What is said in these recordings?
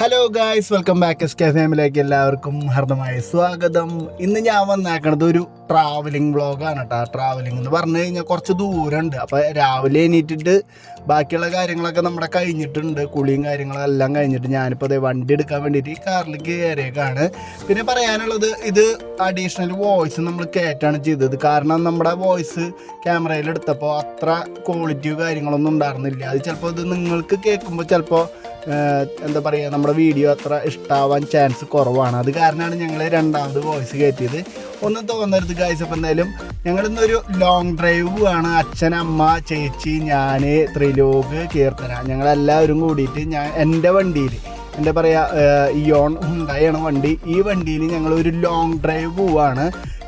Hello guys welcome back S K ഫാമിലേക്ക് എല്ലാവർക്കും ഹർദമായ സ്വാഗതം. ഇന്ന് ഞാൻ വന്നേക്കണത് ഒരു ട്രാവലിംഗ് വ്ളോഗാണ് കേട്ടോ ട്രാവലിംഗ് എന്ന് പറഞ്ഞു കഴിഞ്ഞാൽ കുറച്ച് ദൂരമുണ്ട്. അപ്പോൾ രാവിലെ എണീറ്റിട്ട് ബാക്കിയുള്ള കാര്യങ്ങളൊക്കെ നമ്മുടെ കഴിഞ്ഞിട്ടുണ്ട്. കുളിയും കാര്യങ്ങളും എല്ലാം കഴിഞ്ഞിട്ട് ഞാനിപ്പോൾ അതേ വണ്ടി എടുക്കാൻ വേണ്ടിയിട്ട് ഈ കാറിൽ കയറിയേക്കാണ്. പിന്നെ പറയാനുള്ളത് ഇത് അഡീഷണൽ വോയിസ് നമ്മൾ കയറ്റാണ് ചെയ്തത്. കാരണം നമ്മുടെ വോയിസ് ക്യാമറയിൽ എടുത്തപ്പോൾ അത്ര ക്വാളിറ്റിയോ കാര്യങ്ങളൊന്നും ഉണ്ടായിരുന്നില്ല. അത് ചിലപ്പോൾ ഇത് നിങ്ങൾക്ക് കേൾക്കുമ്പോൾ ചിലപ്പോൾ എന്താ പറയുക നമ്മുടെ വീഡിയോ അത്ര ഇഷ്ടാവാൻ ചാൻസ് കുറവാണ്. അത് കാരണമാണ് ഞങ്ങൾ രണ്ടാമത് വോയിസ് കയറ്റിയത് ഒന്നും തോന്നരുത് ഗായ്സ് അപ്പം എന്തായാലും ഞങ്ങളിന്നൊരു ലോങ് ഡ്രൈവ് ആണ് അച്ഛൻ അമ്മ ചേച്ചി ഞാൻ ത്രിലോക് കീർത്തന ഞങ്ങളെല്ലാവരും കൂടിയിട്ട് ഞാൻ എന്റെ വണ്ടിയിൽ എന്താ പറയുക ഇയോൺ ഉണ്ടായാണ് വണ്ടി. ഈ വണ്ടിയിൽ ഞങ്ങളൊരു ലോങ് ഡ്രൈവ് പോവാണ്.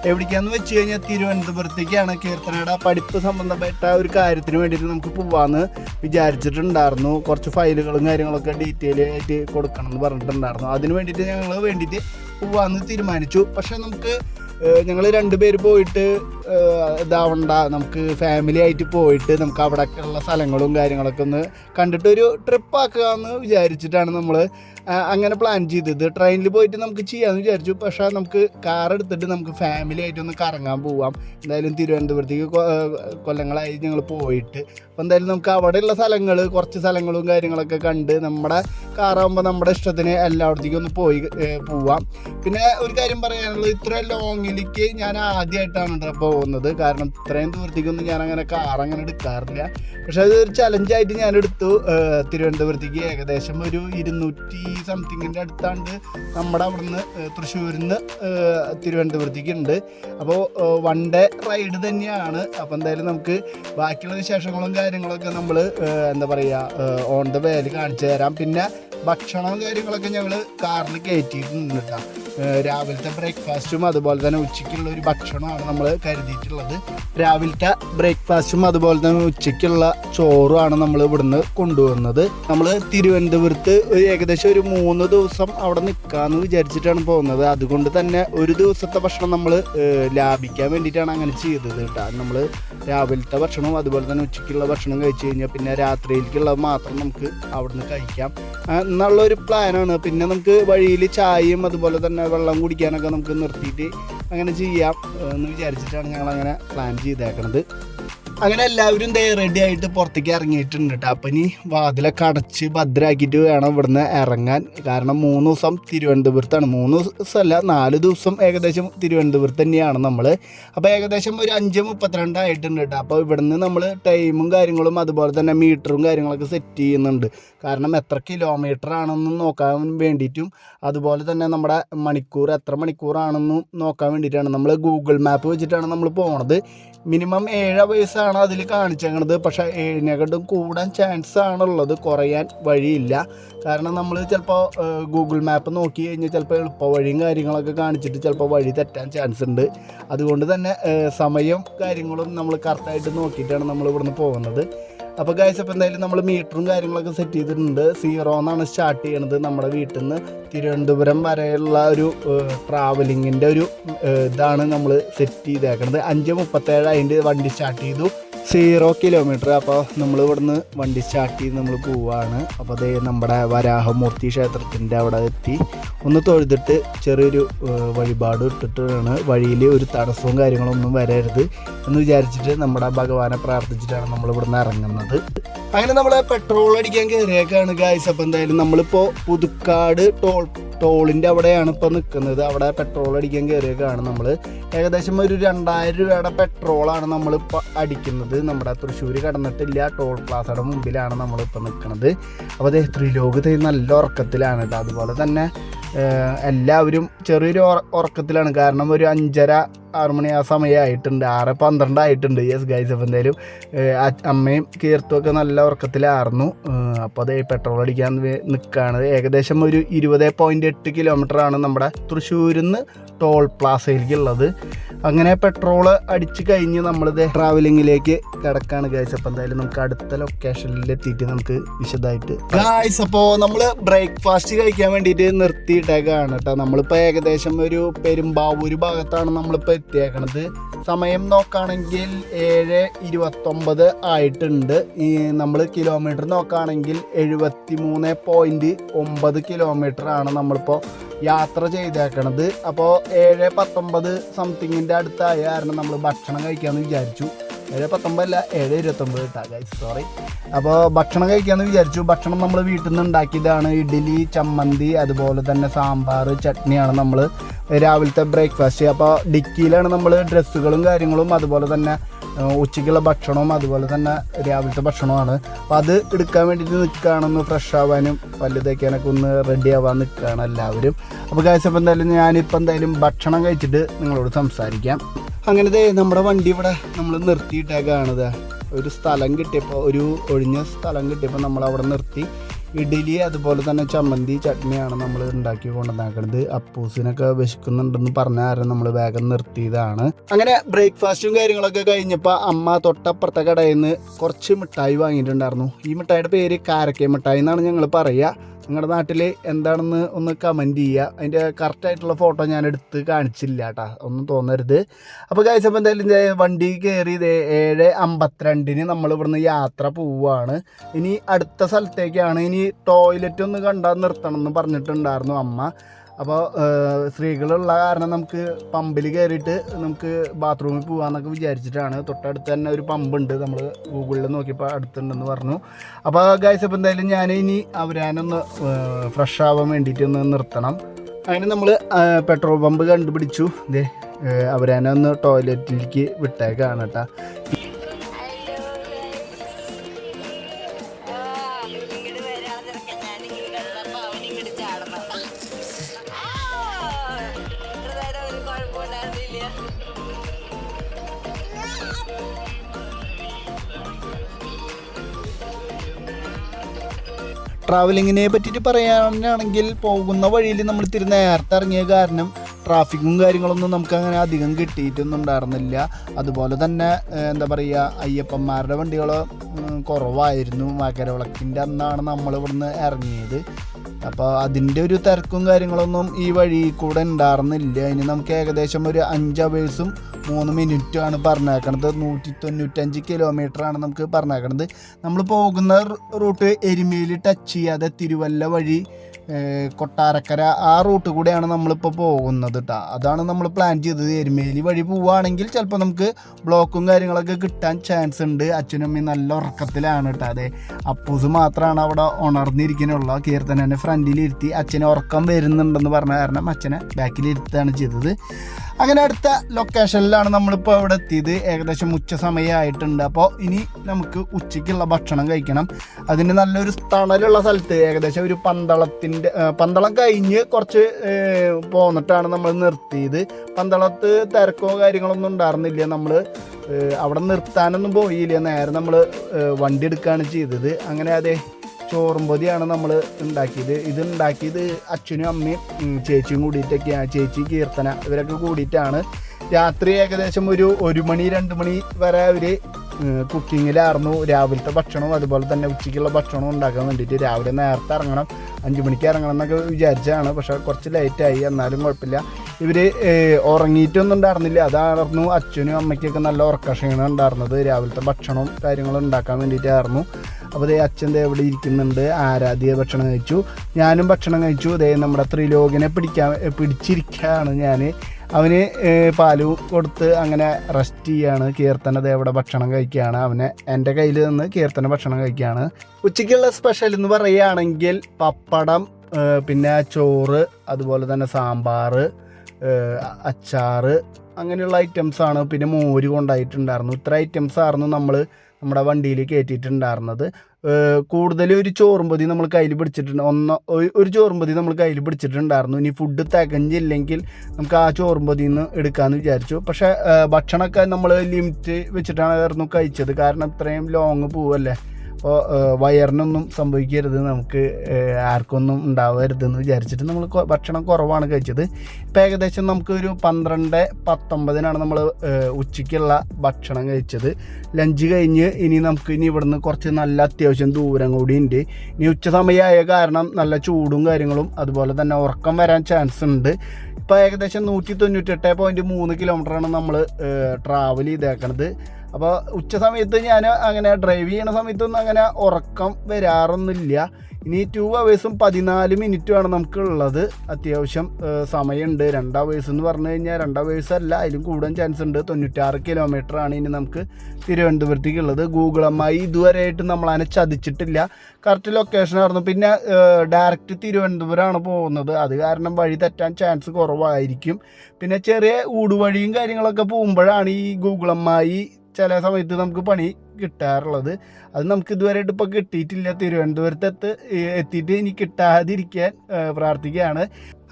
എവിടേക്കാന്ന് വെച്ച് കഴിഞ്ഞാൽ തിരുവനന്തപുരത്തേക്കാണ് കീർത്തനയുടെ പഠിപ്പ് സംബന്ധപ്പെട്ട ഒരു കാര്യത്തിന് വേണ്ടിയിട്ട് നമുക്ക് പോവാന്ന് വിചാരിച്ചിട്ടുണ്ടായിരുന്നു. കുറച്ച് ഫയലുകളും കാര്യങ്ങളൊക്കെ ഡീറ്റെയിൽ ആയിട്ട് കൊടുക്കണം എന്ന് പറഞ്ഞിട്ടുണ്ടായിരുന്നു. അതിന് വേണ്ടിയിട്ട് ഞങ്ങൾ വേണ്ടിയിട്ട് പോവാന്ന് തീരുമാനിച്ചു. പക്ഷെ നമുക്ക് ഞങ്ങൾ രണ്ടുപേര് പോയിട്ട് ഇതാവണ്ട നമുക്ക് ഫാമിലി ആയിട്ട് പോയിട്ട് നമുക്ക് അവിടെയൊക്കെയുള്ള സ്ഥലങ്ങളും കാര്യങ്ങളൊക്കെ ഒന്ന് കണ്ടിട്ട് ഒരു ട്രിപ്പ് ആക്കുക എന്ന് വിചാരിച്ചിട്ടാണ് നമ്മൾ അങ്ങനെ പ്ലാൻ ചെയ്തത് ട്രെയിനിൽ പോയിട്ട് നമുക്ക് ചെയ്യാന്ന് വിചാരിച്ചു. പക്ഷേ നമുക്ക് കാർ എടുത്തിട്ട് നമുക്ക് ഫാമിലി ആയിട്ട് ഒന്ന് കറങ്ങാൻ പോവാം. എന്തായാലും തിരുവനന്തപുരത്തേക്ക് കൊല്ലങ്ങളായി ഞങ്ങൾ പോയിട്ട്. അപ്പോൾ എന്തായാലും നമുക്ക് അവിടെയുള്ള സ്ഥലങ്ങൾ കുറച്ച് സ്ഥലങ്ങളും കാര്യങ്ങളൊക്കെ കണ്ട് നമ്മുടെ കാറാകുമ്പോൾ നമ്മുടെ ഇഷ്ടത്തിന് എല്ലായിടത്തേക്കും ഒന്ന് പോയി പോവാം. പിന്നെ ഒരു കാര്യം പറയാനുള്ളത് ഇത്ര ലോങ്ങിലേക്ക് ഞാൻ ആദ്യമായിട്ടാണ് പോകുന്നത്. കാരണം ഇത്രയും ദൂരത്തേക്കൊന്നും ഞാൻ അങ്ങനെ കാർ അങ്ങനെ എടുക്കാറില്ല. പക്ഷേ അതൊരു ചലഞ്ചായിട്ട് ഞാൻ എടുത്തു. തിരുവനന്തപുരത്തേക്ക് ഏകദേശം ഒരു ഇരുന്നൂറ്റി സംതിങ്ങിന്റെ അടുത്താണ്ട് നമ്മുടെ അവിടുന്ന് തൃശ്ശൂരിന്ന് തിരുവനന്തപുരത്തേക്ക് ഉണ്ട്. അപ്പോൾ വൺ ഡേ റൈഡ് തന്നെയാണ്. അപ്പോൾ എന്തായാലും നമുക്ക് ബാക്കിയുള്ള വിശേഷങ്ങളും കാര്യങ്ങളൊക്കെ നമ്മൾ എന്താ പറയുക ഓൺ ദ വേയിൽ കാണിച്ചു തരാം. പിന്നെ ഭക്ഷണവും കാര്യങ്ങളൊക്കെ ഞങ്ങൾ കാറിൽ കയറ്റിയിട്ടുണ്ട് കേട്ടോ. രാവിലത്തെ ബ്രേക്ക്ഫാസ്റ്റും അതുപോലെ തന്നെ ഉച്ചയ്ക്കുള്ള ഒരു ഭക്ഷണമാണ് നമ്മൾ കരുതിയിട്ടുള്ളത്. രാവിലത്തെ ബ്രേക്ക്ഫാസ്റ്റും അതുപോലെ തന്നെ ഉച്ചയ്ക്കുള്ള ചോറുമാണ് നമ്മൾ ഇവിടുന്ന് കൊണ്ടുവന്നത്. നമ്മൾ തിരുവനന്തപുരത്ത് ഒരു ഏകദേശം ഒരു മൂന്ന് ദിവസം അവിടെ നിൽക്കാമെന്ന് വിചാരിച്ചിട്ടാണ് പോകുന്നത്. അതുകൊണ്ട് തന്നെ ഒരു ദിവസത്തെ ഭക്ഷണം നമ്മൾ ലാഭിക്കാൻ വേണ്ടിയിട്ടാണ് അങ്ങനെ ചെയ്തത് കേട്ടോ. നമ്മൾ രാവിലത്തെ ഭക്ഷണവും അതുപോലെ തന്നെ ഉച്ചയ്ക്കുള്ള ഭക്ഷണം കഴിച്ചു കഴിഞ്ഞാൽ പിന്നെ രാത്രിയിലേക്കുള്ളത് മാത്രം നമുക്ക് അവിടെ നിന്ന് കഴിക്കാം എന്നുള്ളൊരു ഒരു പ്ലാനാണ്. പിന്നെ നമുക്ക് വഴിയിൽ ചായയും അതുപോലെ തന്നെ വെള്ളം കുടിക്കാനൊക്കെ നമുക്ക് നിർത്തിയിട്ട് അങ്ങനെ ചെയ്യാം എന്ന് വിചാരിച്ചിട്ടാണ് ഞങ്ങൾ അങ്ങനെ പ്ലാൻ ചെയ്തേക്കണത്. അങ്ങനെ എല്ലാവരും റെഡി ആയിട്ട് പുറത്തേക്ക് ഇറങ്ങിയിട്ടുണ്ട്. കേട്ടോ അപ്പം ഇനി വാതിലൊക്കെ അടച്ച് ഭദ്രാക്കിയിട്ട് വേണം ഇവിടുന്ന് ഇറങ്ങാൻ. കാരണം മൂന്ന് ദിവസം തിരുവനന്തപുരത്താണ്. മൂന്ന് ദിവസമല്ല നാല് ദിവസം ഏകദേശം തിരുവനന്തപുരത്ത് തന്നെയാണ് നമ്മൾ അപ്പോൾ ഏകദേശം ഒരു അഞ്ച് മുപ്പത്തിരണ്ട് ആയിട്ടുണ്ട് കേട്ടോ. അപ്പോൾ ഇവിടുന്ന് നമ്മൾ ടൈമും കാര്യങ്ങളും അതുപോലെ തന്നെ മീറ്ററും കാര്യങ്ങളൊക്കെ സെറ്റ് ചെയ്യുന്നുണ്ട്. കാരണം എത്ര കിലോമീറ്റർ ആണെന്ന് നോക്കാൻ വേണ്ടിയിട്ടും അതുപോലെ തന്നെ നമ്മുടെ മണിക്കൂർ എത്ര മണിക്കൂറാണെന്നും നോക്കാൻ വേണ്ടിയിട്ടാണ് നമ്മൾ ഗൂഗിൾ മാപ്പ് വെച്ചിട്ടാണ് നമ്മൾ പോണത്. മിനിമം ഏഴ് വയസ്സാണ് അതിൽ കാണിച്ചേക്കണത്. പക്ഷേ ഏഴിനെക്കാട്ടും കൂടാൻ ചാൻസ് ആണുള്ളത്. കുറയാൻ വഴിയില്ല. കാരണം നമ്മൾ ചിലപ്പോൾ ഗൂഗിൾ മാപ്പ് നോക്കി കഴിഞ്ഞാൽ ചിലപ്പോൾ എളുപ്പ വഴിയും കാര്യങ്ങളൊക്കെ കാണിച്ചിട്ട് ചിലപ്പോൾ വഴി തെറ്റാൻ ചാൻസ് ഉണ്ട്. അതുകൊണ്ട് തന്നെ സമയം കാര്യങ്ങളും നമ്മൾ കറക്റ്റായിട്ട് നോക്കിയിട്ടാണ് നമ്മൾ ഇവിടുന്ന് പോകുന്നത്. അപ്പോൾ ഗൈസ് അപ്പോൾ എന്തായാലും നമ്മൾ മീറ്ററും കാര്യങ്ങളൊക്കെ സെറ്റ് ചെയ്തിട്ടുണ്ട്. സീറോ എന്നാണ് സ്റ്റാർട്ട് ചെയ്യണത് നമ്മുടെ വീട്ടിൽ നിന്ന് തിരുവനന്തപുരം വരെയുള്ള ഒരു ട്രാവലിങ്ങിന്റെ ഒരു ഇതാണ് നമ്മൾ സെറ്റ് ചെയ്തേക്കുന്നത് അഞ്ച് മുപ്പത്തേഴ് അതിന്റെ വണ്ടി സ്റ്റാർട്ട് ചെയ്തു. Zero kilometre. അപ്പോൾ നമ്മൾ ഇവിടുന്ന് വണ്ടി സ്റ്റാർട്ട് ചെയ്ത് നമ്മൾ പോവാണ്. അപ്പോൾ അതേ നമ്മുടെ വരാഹമൂർത്തി ക്ഷേത്രത്തിന്റെ അവിടെ എത്തി. ഒന്ന് തൊഴുതിട്ട് ചെറിയൊരു വഴിപാട് ഇട്ടിട്ടാണ് വഴിയിൽ ഒരു തടസ്സവും കാര്യങ്ങളൊന്നും വരരുത് എന്ന് വിചാരിച്ചിട്ട് നമ്മുടെ ഭഗവാനെ പ്രാർത്ഥിച്ചിട്ടാണ് നമ്മൾ ഇവിടുന്ന് ഇറങ്ങുന്നത്. അങ്ങനെ നമ്മൾ പെട്രോൾ അടിക്കാൻ കയറിയേക്കാണ് ഗായ്സ് അപ്പോൾ എന്തായാലും നമ്മളിപ്പോൾ പുതുക്കാട് ടോൾ ടോളിന്റെ അവിടെയാണ് ഇപ്പോൾ നിൽക്കുന്നത്. അവിടെ പെട്രോൾ അടിക്കാൻ കയറിയൊക്കെയാണ് നമ്മൾ ഏകദേശം ഒരു രണ്ടായിരം രൂപയുടെ പെട്രോളാണ് നമ്മളിപ്പോൾ അടിക്കുന്നത്. നമ്മുടെ തൃശ്ശൂർ കടന്നിട്ടില്ല. ടോൾ പ്ലാസയുടെ മുമ്പിലാണ് നമ്മളിപ്പോൾ നിൽക്കുന്നത് അപ്പോൾ അതേ ത്രിലോക് ദേ നല്ല ഉറക്കത്തിലാണ് അതുപോലെ തന്നെ എല്ലാവരും ചെറിയൊരു ഉറക്കത്തിലാണ്. കാരണം ഒരു അഞ്ചര ആറ് മണി ആ സമയമായിട്ടുണ്ട് ആറ് പന്ത്രണ്ട് ആയിട്ടുണ്ട്. യെസ് ഗൈസ് അപ്പം എന്തായാലും അമ്മയും കീർത്തുമൊക്കെ നല്ല ഉറക്കത്തിലായിരുന്നു. അപ്പോൾ അതേ പെട്രോൾ അടിക്കാൻ നിൽക്കുകയാണ് ഏകദേശം ഒരു ഇരുപത് പോയിന്റ് എട്ട് കിലോമീറ്റർ ആണ് നമ്മുടെ തൃശ്ശൂരിൽ നിന്ന് ടോൾ പ്ലാസയിലേക്കുള്ളത് അങ്ങനെ പെട്രോൾ അടിച്ച് കഴിഞ്ഞ് നമ്മളിത് ട്രാവലിങ്ങിലേക്ക് കിടക്കാണ് ഗൈസ് അപ്പം എന്തായാലും നമുക്ക് അടുത്ത ലൊക്കേഷനിൽ എത്തിയിട്ട് നമുക്ക് വിശദമായിട്ട് ഗൈസ് അപ്പോൾ നമ്മൾ ബ്രേക്ക്ഫാസ്റ്റ് കഴിക്കാൻ വേണ്ടിയിട്ട് നിർത്തിയിട്ടേക്കാണ് കേട്ടോ. നമ്മളിപ്പോൾ ഏകദേശം ഒരു പെരുമ്പാവൂർ ഭാഗത്താണ് നമ്മളിപ്പോൾ എത്തിയേക്കണത്. സമയം നോക്കുകയാണെങ്കിൽ ഏഴ് ഇരുപത്തൊമ്പത് ആയിട്ടുണ്ട്. നമ്മൾ കിലോമീറ്റർ നോക്കുകയാണെങ്കിൽ എഴുപത്തി മൂന്ന് പോയിന്റ് ഒമ്പത് കിലോമീറ്റർ ആണ് നമ്മളിപ്പോൾ യാത്ര ചെയ്തേക്കണത്. അപ്പോൾ ഏഴ് പത്തൊമ്പത് സംതിങ്ങിന്റെ അടുത്തായ കാരണം നമ്മൾ ഭക്ഷണം കഴിക്കാമെന്ന് വിചാരിച്ചു. ഏഴ് പത്തൊമ്പതല്ല ഏഴ് ഇരുപത്തൊമ്പത് ഗൈസ് സോറി അപ്പോൾ ഭക്ഷണം കഴിക്കാമെന്ന് വിചാരിച്ചു. ഭക്ഷണം നമ്മൾ വീട്ടിൽ നിന്ന് ഉണ്ടാക്കിയതാണ് ഇഡ്ഡലി ചമ്മന്തി അതുപോലെ തന്നെ സാമ്പാർ ചട്നിയാണ് നമ്മൾ രാവിലത്തെ ബ്രേക്ക്ഫാസ്റ്റ് അപ്പോൾ ഡിക്കിയിലാണ് നമ്മൾ ഡ്രസ്സുകളും കാര്യങ്ങളും അതുപോലെ തന്നെ ഉച്ചയ്ക്കുള്ള ഭക്ഷണവും അതുപോലെ തന്നെ രാവിലത്തെ ഭക്ഷണവുമാണ്. അപ്പോൾ അത് എടുക്കാൻ വേണ്ടിയിട്ട് നിൽക്കുകയാണെന്ന് ഫ്രഷ് ആവാനും പല്ല് തേക്കാനൊക്കെ ഒന്ന് റെഡി ആവാൻ നിൽക്കുകയാണ് എല്ലാവരും. അപ്പോൾ കാഴ്ച അപ്പോൾ എന്തായാലും ഞാനിപ്പോൾ എന്തായാലും ഭക്ഷണം കഴിച്ചിട്ട് നിങ്ങളോട് സംസാരിക്കാം. അങ്ങനത്തെ നമ്മുടെ വണ്ടി ഇവിടെ നമ്മൾ നിർത്തിയിട്ടേക്കാണത് ഒരു സ്ഥലം കിട്ടിയപ്പോൾ ഒരു ഒഴിഞ്ഞ സ്ഥലം കിട്ടിയപ്പോൾ നമ്മൾ അവിടെ നിർത്തി. ഇഡ്ഡലി അതുപോലെ തന്നെ ചമ്മന്തി ചട്നിയാണ് നമ്മൾ ഉണ്ടാക്കി കൊണ്ടുവന്നാക്കുന്നത് അപ്പൂസിനൊക്കെ വിശക്കുന്നുണ്ടെന്ന് പറഞ്ഞ ആരും നമ്മൾ വേഗം നിർത്തിയതാണ്. അങ്ങനെ ബ്രേക്ക്ഫാസ്റ്റും കാര്യങ്ങളൊക്കെ കഴിഞ്ഞപ്പോൾ അമ്മ തൊട്ടപ്പുറത്തെ കടയിൽ നിന്ന് കുറച്ച് മിഠായി വാങ്ങിയിട്ടുണ്ടായിരുന്നു. ഈ മിഠായിയുടെ പേര് കാരക്കെ മിഠായി എന്നാണ് ഞങ്ങൾ പറയുക നിങ്ങളുടെ നാട്ടിൽ എന്താണെന്ന് ഒന്ന് കമന്റ് ചെയ്യുക അതിന്റെ കറക്റ്റായിട്ടുള്ള ഫോട്ടോ ഞാൻ എടുത്ത് കാണിച്ചില്ല കേട്ടോ ഒന്നും തോന്നരുത്. അപ്പോൾ കഴിച്ചപ്പോൾ എന്തായാലും ദേ വണ്ടി കയറി ഏഴ് അമ്പത്തിരണ്ടിന് നമ്മൾ ഇവിടുന്ന് യാത്ര പോവുകയാണ് ഇനി അടുത്ത സ്ഥലത്തേക്കാണ്. ഇനി ടോയ്ലറ്റ് ഒന്ന് കണ്ടാൽ നിർത്തണം എന്ന് പറഞ്ഞിട്ടുണ്ടായിരുന്നു അമ്മ. അപ്പോൾ സ്ത്രീകളുള്ള കാരണം നമുക്ക് പമ്പിൽ കയറിയിട്ട് നമുക്ക് ബാത്റൂമിൽ പോകാമെന്നൊക്കെ വിചാരിച്ചിട്ടാണ്. തൊട്ടടുത്ത് തന്നെ ഒരു പമ്പുണ്ട് നമ്മൾ ഗൂഗിളിൽ നോക്കിയപ്പോൾ അടുത്തുണ്ടെന്ന് പറഞ്ഞു. അപ്പോൾ ഗൈസ് അപ്പോൾ എന്തായാലും ഞാൻ ഇനി അവരാനൊന്ന് ഫ്രഷ് ആവാൻ വേണ്ടിയിട്ട് ഒന്ന് നിർത്തണം. അങ്ങനെ നമ്മൾ പെട്രോൾ പമ്പ് കണ്ടുപിടിച്ചു. ഇതേ അവരാനൊന്ന് ടോയ്ലറ്റിലേക്ക് വിട്ടേക്കാണ് കേട്ടോ ട്രാവലിങ്ങിനെ പറ്റിയിട്ട് പറയാനാണെങ്കിൽ പോകുന്ന വഴിയിൽ നമ്മൾ ഇത്തിരി നേരത്തെ ഇറങ്ങിയ കാരണം ട്രാഫിക്കും കാര്യങ്ങളൊന്നും നമുക്ക് അങ്ങനെ അധികം കിട്ടിയിട്ടൊന്നും ഉണ്ടായിരുന്നില്ല അതുപോലെ തന്നെ എന്താ പറയുക അയ്യപ്പന്മാരുടെ വണ്ടികൾ കുറവായിരുന്നു. മകരവിളക്കിന്റെ അന്നാണ് നമ്മൾ ഇവിടുന്ന് ഇറങ്ങിയത്. അപ്പോൾ അതിന്റെ ഒരു തിരക്കും കാര്യങ്ങളൊന്നും ഈ വഴി കൂടെ ഉണ്ടായിരുന്നില്ല. ഇനി നമുക്ക് ഏകദേശം ഒരു അഞ്ച് അവേഴ്സും മൂന്ന് മിനിറ്റുമാണ് പറഞ്ഞേക്കണത്. നൂറ്റി തൊണ്ണൂറ്റഞ്ച് ആണ് നമുക്ക് പറഞ്ഞേക്കണത്. നമ്മൾ പോകുന്ന റൂട്ട് എരുമേലി ടച്ച് ചെയ്യാതെ തിരുവല്ല വഴി കൊട്ടാരക്കര ആ റൂട്ട് കൂടെയാണ് നമ്മളിപ്പോൾ പോകുന്നത് കേട്ടോ അതാണ് നമ്മൾ പ്ലാൻ ചെയ്തത്. എരുമേലി വഴി പോവുകയാണെങ്കിൽ ചിലപ്പോൾ നമുക്ക് ബ്ലോക്കും കാര്യങ്ങളൊക്കെ കിട്ടാൻ ചാൻസ് ഉണ്ട്. അച്ഛനും അമ്മയും നല്ല ഉറക്കത്തിലാണ് കേട്ടോ അതെ അപ്പൂസ് മാത്രമാണ് അവിടെ ഉണർന്നിരിക്കുന്നുള്ള കീർത്തനെ ഫ്രണ്ടിലിരുത്തി അച്ഛനെ ഉറക്കം വരുന്നുണ്ടെന്ന് പറഞ്ഞ കാരണം അച്ഛനെ ബാക്കിലിരുത്താണ് ചെയ്തത്. അങ്ങനെ അടുത്ത ലൊക്കേഷനിലാണ് നമ്മളിപ്പോൾ ഇവിടെ എത്തിയത്. ഏകദേശം ഉച്ച സമയമായിട്ടുണ്ട് അപ്പോൾ ഇനി നമുക്ക് ഉച്ചയ്ക്കുള്ള ഭക്ഷണം കഴിക്കണം. അതിന് നല്ലൊരു തണലുള്ള സ്ഥലത്ത് ഏകദേശം ഒരു പന്തളത്തിന്റെ പന്തളം കഴിഞ്ഞ് കുറച്ച് പോന്നിട്ടാണ് നമ്മൾ നിർത്തിയത്. പന്തളത്ത് തിരക്കോ കാര്യങ്ങളൊന്നും ഉണ്ടായിരുന്നില്ല. നമ്മൾ അവിടെ നിർത്താനൊന്നും പോയില്ല. നേരെ നമ്മൾ വണ്ടി എടുക്കുകയാണ് ചെയ്തത്. അങ്ങനെ അതെ ചോറും പൊതിയാണ് നമ്മൾ ഉണ്ടാക്കിയത്. ഇത് ഉണ്ടാക്കിയത് അച്ഛനും അമ്മയും ചേച്ചിയും കൂടിയിട്ടൊക്കെയാണ് ചേച്ചി കീർത്തന ഇവരൊക്കെ കൂടിയിട്ടാണ്. രാത്രി ഏകദേശം ഒരു ഒരു മണി രണ്ട് മണി വരെ അവർ കുക്കിങ്ങിലായിരുന്നു രാവിലത്തെ ഭക്ഷണവും അതുപോലെ തന്നെ ഉച്ചയ്ക്കുള്ള ഭക്ഷണവും ഉണ്ടാക്കാൻ വേണ്ടിയിട്ട് രാവിലെ നേരത്തെ ഇറങ്ങണം. അഞ്ച് മണിക്ക് ഇറങ്ങണം എന്നൊക്കെ വിചാരിച്ചതാണ്. പക്ഷേ കുറച്ച് ലേറ്റായി. എന്നാലും കുഴപ്പമില്ല. ഇവർ ഉറങ്ങിയിട്ടൊന്നും ഉണ്ടായിരുന്നില്ല. അതായിരുന്നു അച്ഛനും അമ്മയ്ക്കൊക്കെ നല്ല ഉറക്കക്ഷീണം ഉണ്ടായിരുന്നത്. രാവിലത്തെ ഭക്ഷണവും കാര്യങ്ങളും ഉണ്ടാക്കാൻ വേണ്ടിയിട്ടായിരുന്നു. അപ്പോൾ ദേ അച്ഛൻ ദേ ഇവിടെ ഇരിക്കുന്നുണ്ട്. ആരാധ്യ ഭക്ഷണം കഴിച്ചു. ഞാനും ഭക്ഷണം കഴിച്ചു. ദേ നമ്മുടെ ത്രിലോകിനെ പിടിക്കാൻ പിടിച്ചിരിക്കുകയാണ് ഞാൻ അവന് പാൽ കൊടുത്ത് അങ്ങനെ റെസ്റ്റ് ചെയ്യാണ്. കീർത്തന ദേവയുടെ ഭക്ഷണം കഴിക്കുകയാണ്. അവനെ എന്റെ കയ്യിൽ നിന്ന് കീർത്തന ഭക്ഷണം കഴിക്കുകയാണ്. ഉച്ചയ്ക്കുള്ള സ്പെഷ്യൽ എന്ന് പറയുകയാണെങ്കിൽ പപ്പടം പിന്നെ ചോറ് അതുപോലെ തന്നെ സാമ്പാർ അച്ചാറ് അങ്ങനെയുള്ള ഐറ്റംസ് ആണ്. പിന്നെ മോര് കൊണ്ടായിട്ടുണ്ടായിരുന്നു ഇത്ര ഐറ്റംസ് ആയിരുന്നു നമ്മൾ നമ്മുടെ വണ്ടിയിൽ കയറ്റിയിട്ടുണ്ടായിരുന്നത് കൂടുതൽ ഒരു ചോറുംപൊതി നമ്മൾ കയ്യിൽ പിടിച്ചിട്ടുണ്ട്. ഒന്ന് ഒരു- ചോറുംപൊതി നമ്മൾ കയ്യിൽ പിടിച്ചിട്ടുണ്ടായിരുന്നു. ഇനി ഫുഡ് തികഞ്ഞില്ലെങ്കിൽ നമുക്ക് ആ ചോറുംപൊതിയിൽ നിന്ന് എടുക്കാമെന്ന് വിചാരിച്ചു. പക്ഷേ ഭക്ഷണമൊക്കെ നമ്മൾ ലിമിറ്റ് വെച്ചിട്ടാണ് കഴിച്ചത്. കാരണം ഇത്രയും ലോങ് പോവല്ലേ? അപ്പോൾ വയറിനൊന്നും സംഭവിക്കരുത്. നമുക്ക് ആർക്കൊന്നും ഉണ്ടാവരുതെന്ന് വിചാരിച്ചിട്ട് നമ്മൾ ഭക്ഷണം കുറവാണ് കഴിച്ചത്. ഇപ്പം ഏകദേശം നമുക്ക് ഒരു പന്ത്രണ്ട് പത്തൊമ്പതിനാണ് നമ്മൾ ഉച്ചയ്ക്കുള്ള ഭക്ഷണം കഴിച്ചത്. ലഞ്ച് കഴിഞ്ഞ് ഇനി നമുക്ക് ഇനി ഇവിടുന്ന് കുറച്ച് നല്ല അത്യാവശ്യം ദൂരം കൂടി ഉണ്ട് ഇനി ഉച്ച സമയമായ കാരണം നല്ല ചൂടും കാര്യങ്ങളും അതുപോലെ തന്നെ ഉറക്കം വരാൻ ചാൻസ് ഉണ്ട് ഇപ്പോൾ ഏകദേശം നൂറ്റി തൊണ്ണൂറ്റെട്ട് പോയിന്റ് മൂന്ന് കിലോമീറ്ററാണ് നമ്മൾ ട്രാവൽ ചെയ്തേക്കണത്. അപ്പോൾ ഉച്ച സമയത്ത് ഞാൻ അങ്ങനെ ഡ്രൈവ് ചെയ്യണ സമയത്തൊന്നും അങ്ങനെ ഉറക്കം വരാറൊന്നുമില്ല. ഇനി ടു അവേഴ്സും പതിനാല് മിനിറ്റുമാണ് നമുക്കുള്ളത്. അത്യാവശ്യം സമയമുണ്ട്. രണ്ട് അവേഴ്സ് എന്ന് പറഞ്ഞു കഴിഞ്ഞാൽ രണ്ട് അവേഴ്സ് അല്ല അതിലും കൂടാൻ ചാൻസ് ഉണ്ട്. തൊണ്ണൂറ്റാറ് കിലോമീറ്റർ ആണ് ഇനി നമുക്ക് തിരുവനന്തപുരത്തേക്ക് ഉള്ളത് ഗൂഗിൾ അമ്മായി ഇതുവരെയായിട്ട് നമ്മളതിനെ ചതിച്ചിട്ടില്ല. കറക്റ്റ് ലൊക്കേഷൻ ആയിരുന്നു. പിന്നെ ഡയറക്റ്റ് തിരുവനന്തപുരമാണ് പോകുന്നത്. അത് കാരണം വഴി തെറ്റാൻ ചാൻസ് കുറവായിരിക്കും. പിന്നെ ചെറിയ ഊടുവഴിയും കാര്യങ്ങളൊക്കെ പോകുമ്പോഴാണ് ഈ ഗൂഗിൾ അമ്മായി ചില സമയത്ത് നമുക്ക് പണി കിട്ടാറുള്ളത്. അത് നമുക്ക് ഇതുവരെയായിട്ട് ഇപ്പോൾ കിട്ടിയിട്ടില്ല. തിരുവനന്തപുരത്ത് എത്ത് എത്തിയിട്ട് ഇനി കിട്ടാതിരിക്കാൻ പ്രാർത്ഥിക്കുകയാണ്.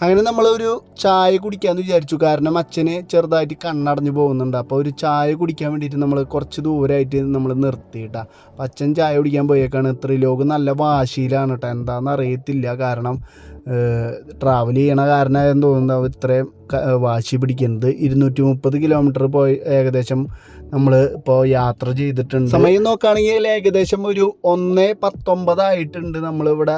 അങ്ങനെ നമ്മളൊരു ചായ കുടിക്കാമെന്ന് വിചാരിച്ചു. കാരണം അച്ഛന് ചെറുതായിട്ട് കണ്ണടഞ്ഞു പോകുന്നുണ്ട്. അപ്പോൾ ഒരു ചായ കുടിക്കാൻ വേണ്ടിയിട്ട് നമ്മൾ കുറച്ച് ദൂരമായിട്ട് നമ്മൾ നിർത്തിയിട്ടാ. അപ്പം അച്ഛൻ ചായ കുടിക്കാൻ പോയേക്കാണ്. ത്രിലോകം നല്ല വാശിയിലാണ് കേട്ടോ എന്താണെന്ന് അറിയത്തില്ല. കാരണം ട്രാവൽ ചെയ്യണ കാരണം തോന്നുന്നു. അവ ഇത്രയും വാശി പിടിക്കുന്നത്. ഇരുന്നൂറ്റി മുപ്പത് കിലോമീറ്റർ പോയി ഏകദേശം നമ്മൾ ഇപ്പോൾ യാത്ര ചെയ്തിട്ടുണ്ട്. സമയം നോക്കുകയാണെങ്കിൽ ഏകദേശം ഒരു ഒന്ന് പത്തൊമ്പതായിട്ടുണ്ട് നമ്മളിവിടെ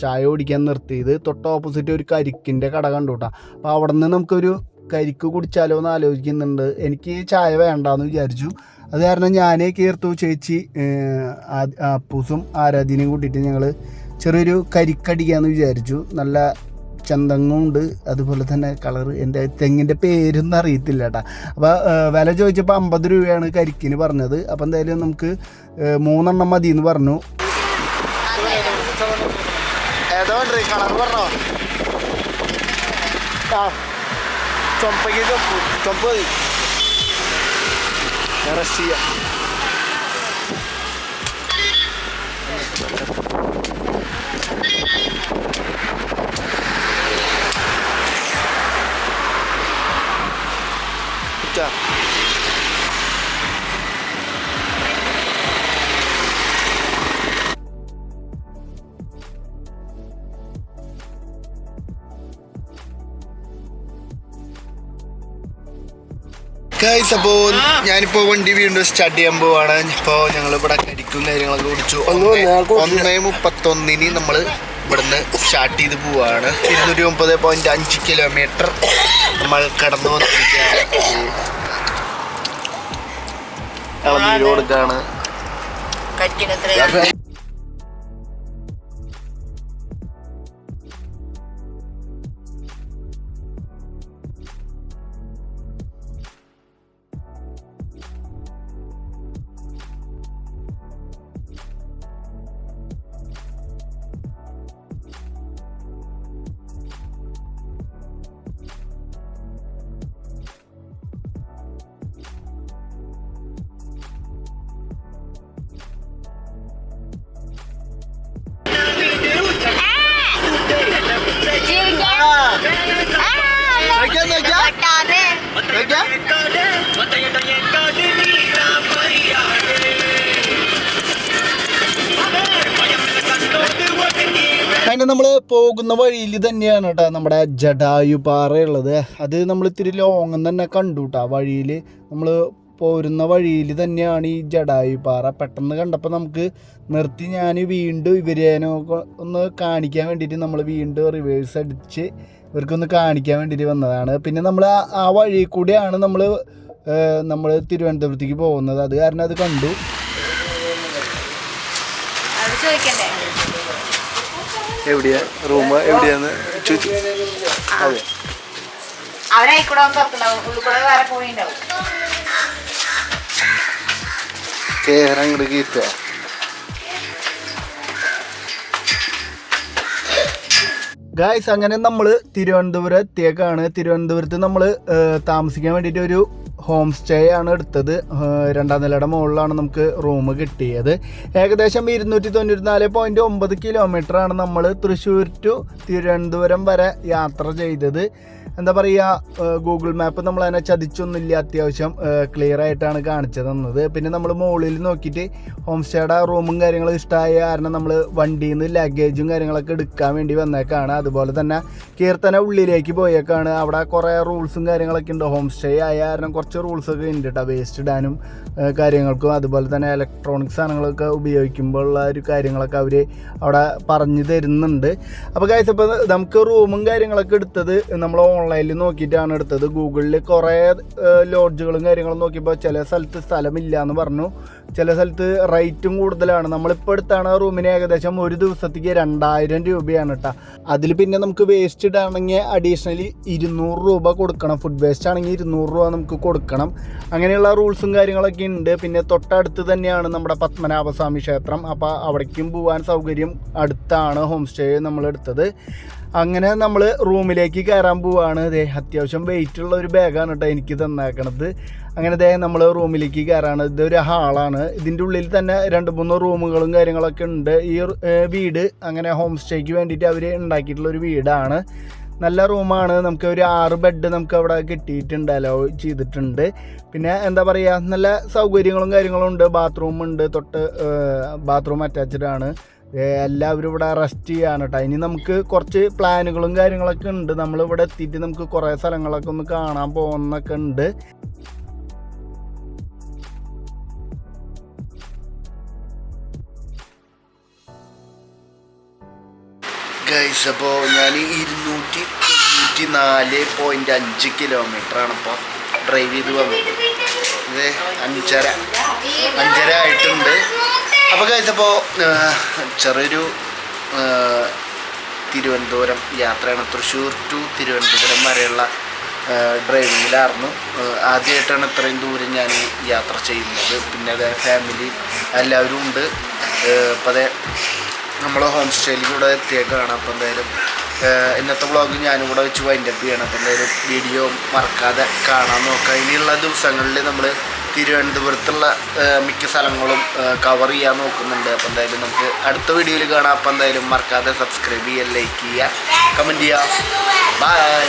ചായ കുടിക്കാൻ നിർത്തിയത്. തൊട്ട് ഓപ്പോസിറ്റ് ഒരു കരിക്കിന്റെ കട കണ്ടു കേട്ടോ അപ്പോൾ അവിടെ നിന്ന് നമുക്കൊരു കരിക്ക് കുടിച്ചാലോ എന്ന് ആലോചിക്കുന്നുണ്ട്. എനിക്ക് ചായ വേണ്ടാന്ന് വിചാരിച്ചു. അത് കാരണം ഞാൻ കീർത്തു ചേച്ചി അപ്പൂസും ആരാധ്യനെയും കൂട്ടിയിട്ട് ഞങ്ങൾ ചെറിയൊരു കരിക്കടിക്കാന്ന് വിചാരിച്ചു. നല്ല ചന്തങ്ങും ഉണ്ട് അതുപോലെ തന്നെ കളർ എന്റെ തെങ്ങിന്റെ പേരൊന്നും അറിയത്തില്ല കേട്ടാ അപ്പോൾ വില ചോദിച്ചപ്പോൾ അമ്പത് രൂപയാണ് കരിക്കിന് പറഞ്ഞത്. അപ്പോൾ എന്തായാലും നമുക്ക് മൂന്നെണ്ണം മതി എന്ന് പറഞ്ഞു? കളർ ചൊമ്പ് മതി. ഇറ്റാ. ഗൈസ് അപ്പോൾ ഞാനിപ്പോൾ വണ്ടി വീണ്ടും സ്റ്റാർട്ട് ചെയ്യാൻ പോവാണ്. ഇപ്പോൾ ഞങ്ങൾ ഇവിടെ കരിക്കും കാര്യങ്ങളൊക്കെ കുടിച്ചു ഒന്നേ മുപ്പത്തൊന്നിന് നമ്മൾ ഇവിടുന്ന് സ്റ്റാർട്ട് ചെയ്ത് പോവാണ്. ഇരുന്നൂറ്റി മുപ്പത് പോയിന്റ് അഞ്ച് കിലോമീറ്റർ നമ്മൾ കടന്നു വന്നിരിക്കുകയാണ്. ഇളനീര് അതിന് നമ്മൾ പോകുന്ന വഴിയിൽ തന്നെയാണ് കേട്ടോ നമ്മുടെ ജഡായു പാറ ഉള്ളത്. അത് നമ്മൾ ഇത്തിരി ലോങ്ങ് തന്നെ കണ്ടു കേട്ടോ. വഴിയിൽ നമ്മൾ പോരുന്ന വഴിയിൽ തന്നെയാണ് ഈ ജഡായു പാറ. പെട്ടെന്ന് കണ്ടപ്പോൾ നമുക്ക് നിർത്തി ഞാൻ വീണ്ടും ഇവരേനോ ഒന്ന് കാണിക്കാൻ വേണ്ടിയിട്ട് നമ്മൾ വീണ്ടും റിവേഴ്സ് അടിച്ച് ഇവർക്കൊന്ന് കാണിക്കാൻ വേണ്ടിയിട്ട് വന്നതാണ്. പിന്നെ നമ്മൾ ആ വഴി കൂടെയാണ് നമ്മൾ നമ്മൾ തിരുവനന്തപുരത്തേക്ക് പോകുന്നത്. അത് കാരണം അത് കണ്ടു. എവിടെയാ? റൂം എവിടെയാന്ന് ചോദിച്ചു. അവരായിക്കൂടെ ഉള്ളിൽ കൂടെ വേറെ പോയി കേരളം അങ്ങോട്ട് കീർത്തുക ഗായ്സ് അങ്ങനെ നമ്മൾ തിരുവനന്തപുരം എത്തിയേക്കാണ്. തിരുവനന്തപുരത്ത് നമ്മൾ താമസിക്കാൻ വേണ്ടിയിട്ട് ഒരു ഹോം സ്റ്റേ ആണ് എടുത്തത്. രണ്ടാം നിലയുടെ മുകളിലാണ് നമുക്ക് റൂം കിട്ടിയത്. ഏകദേശം ഇരുന്നൂറ്റി തൊണ്ണൂറ്റി നാല് പോയിന്റ് ഒമ്പത് കിലോമീറ്റർ ആണ് നമ്മൾ തൃശ്ശൂർ ടു തിരുവനന്തപുരം വരെ യാത്ര ചെയ്തത്. എന്താ പറയുക ഗൂഗിൾ മാപ്പ് നമ്മൾ അതിനെ ചതിച്ചൊന്നുമില്ല. അത്യാവശ്യം ക്ലിയർ ആയിട്ടാണ് കാണിച്ചു തന്നത്. പിന്നെ നമ്മൾ മുകളിൽ നോക്കിയിട്ട് ഹോം സ്റ്റേയുടെ റൂമും കാര്യങ്ങളും ഇഷ്ടമായ കാരണം നമ്മൾ വണ്ടിയിൽ നിന്ന് ലഗേജും കാര്യങ്ങളൊക്കെ എടുക്കാൻ വേണ്ടി വന്നേക്കാണ്. അതുപോലെ തന്നെ കീർത്തന ഉള്ളിലേക്ക് പോയേക്കാണ്. അവിടെ കുറേ റൂൾസും കാര്യങ്ങളൊക്കെ ഉണ്ട്. ഹോം സ്റ്റേ ആയ കാരണം റൂൾസൊക്കെ ഉണ്ട് കേട്ടോ വേസ്റ്റ് ഇടാനും കാര്യങ്ങൾക്കും അതുപോലെ തന്നെ ഇലക്ട്രോണിക് സാധനങ്ങളൊക്കെ ഉപയോഗിക്കുമ്പോഴുള്ള ഒരു കാര്യങ്ങളൊക്കെ അവർ അവിടെ പറഞ്ഞു തരുന്നുണ്ട്. അപ്പോൾ കാഴ്ച ഇപ്പോൾ നമുക്ക് റൂമും കാര്യങ്ങളൊക്കെ എടുത്തത് നമ്മൾ ഓൺലൈനിൽ നോക്കിയിട്ടാണ് എടുത്തത്. ഗൂഗിളിൽ കുറേ ലോഡ്ജുകളും കാര്യങ്ങളും നോക്കിയപ്പോൾ ചില സ്ഥലത്ത് സ്ഥലമില്ല എന്ന് പറഞ്ഞു. ചില സ്ഥലത്ത് റേറ്റും കൂടുതലാണ്. നമ്മളിപ്പോൾ എടുത്താണ് റൂമിന് ഏകദേശം ഒരു ദിവസത്തേക്ക് രണ്ടായിരം രൂപയാണ് കേട്ടോ അതിൽ പിന്നെ നമുക്ക് വേസ്റ്റ് ഇടാണെങ്കിൽ അഡീഷണലി ഇരുന്നൂറ് രൂപ കൊടുക്കണം. ഫുഡ് വേസ്റ്റ് ആണെങ്കിൽ ഇരുന്നൂറ് രൂപ നമുക്ക് കൊടുക്കണം അങ്ങനെയുള്ള റൂൾസും കാര്യങ്ങളൊക്കെ ഉണ്ട്. പിന്നെ തൊട്ടടുത്ത് തന്നെയാണ് നമ്മുടെ പത്മനാഭസ്വാമി ക്ഷേത്രം. അപ്പോൾ അവിടേക്കും പോകാൻ സൗകര്യം അടുത്താണ് ഹോം സ്റ്റേ നമ്മൾ എടുത്തത്. അങ്ങനെ നമ്മൾ റൂമിലേക്ക് കയറാൻ പോവാണ്. ദേ അത്യാവശ്യം വെയിറ്റ് ഉള്ള ഒരു ബാഗാണ് കേട്ടോ എനിക്ക് തന്നേക്കണത്. അങ്ങനെ ദേ നമ്മൾ റൂമിലേക്ക് കയറാണ്. ഇതൊരു ഹാളാണ് ഇതിന്റെ ഉള്ളിൽ തന്നെ രണ്ട് മൂന്ന് റൂമുകളും കാര്യങ്ങളൊക്കെ ഉണ്ട്. ഈ വീട് അങ്ങനെ ഹോം സ്റ്റേക്ക് വേണ്ടിയിട്ട് അവർ ഉണ്ടാക്കിയിട്ടുള്ള ഒരു വീടാണ്. നല്ല റൂമാണ്. നമുക്ക് ഒരു ആറ് ബെഡ് നമുക്ക് അവിടെ കിട്ടിയിട്ടുണ്ട് അലോ ചെയ്തിട്ടുണ്ട്. പിന്നെ എന്താ പറയുക നല്ല സൗകര്യങ്ങളും കാര്യങ്ങളും ഉണ്ട്. ബാത്റൂം ഉണ്ട് തൊട്ട് ബാത്റൂം അറ്റാച്ച്ഡ് ആണ്. എല്ലാവരും ഇവിടെ റെസ്റ്റ് ചെയ്യാണ് കേട്ടോ ഇനി നമുക്ക് കുറച്ച് പ്ലാനുകളും കാര്യങ്ങളൊക്കെ ഉണ്ട്. നമ്മൾ ഇവിടെ എത്തിയിട്ട് നമുക്ക് കുറേ സ്ഥലങ്ങളൊക്കെ ഒന്ന് കാണാൻ പോകുന്നൊക്കെ ഉണ്ട്. ഗൈസ് അപ്പോൾ ഞാൻ ഇരുന്നൂറ്റി തൊണ്ണൂറ്റി നാല് പോയിന്റ് അഞ്ച് കിലോമീറ്റർ ആണ് ഇപ്പോൾ ഡ്രൈവ് ചെയ്ത് വന്നത്. ഇത് അഞ്ചര അഞ്ചര ആയിട്ടുണ്ട്. അപ്പോൾ ഗൈസ് അപ്പോൾ ചെറിയൊരു തിരുവനന്തപുരം യാത്രയാണ്. തൃശ്ശൂർ ടു തിരുവനന്തപുരം വരെയുള്ള ഡ്രൈവിങ്ങിലായിരുന്നു ആദ്യമായിട്ടാണ് ഇത്രയും ദൂരം ഞാൻ യാത്ര ചെയ്യുന്നത്. പിന്നെ അതെ ഫാമിലി എല്ലാവരും ഉണ്ട്. അപ്പോൾ അതെ നമ്മൾ ഹോം സ്റ്റേയിൽ കൂടെ എത്തിയേക്കാണ്. അപ്പോൾ എന്തായാലും ഇന്നത്തെ വ്ളോഗ് ഞാനും കൂടെ വെച്ച് വൈൻഡ് അപ്പ് ചെയ്യണം. അപ്പോൾ എന്തായാലും വീഡിയോ മറക്കാതെ കാണാൻ നോക്കുക ഇനിയുള്ള ദിവസങ്ങളിൽ നമ്മൾ തിരുവനന്തപുരത്തുള്ള മിക്ക സ്ഥലങ്ങളും കവർ ചെയ്യാൻ നോക്കുന്നുണ്ട്. അപ്പോൾ എന്തായാലും നമുക്ക് അടുത്ത വീഡിയോയിൽ കാണാം. അപ്പോൾ എന്തായാലും മറക്കാതെ സബ്സ്ക്രൈബ് ചെയ്യുക ലൈക്ക് ചെയ്യുക കമന്റ് ചെയ്യുക. ബൈ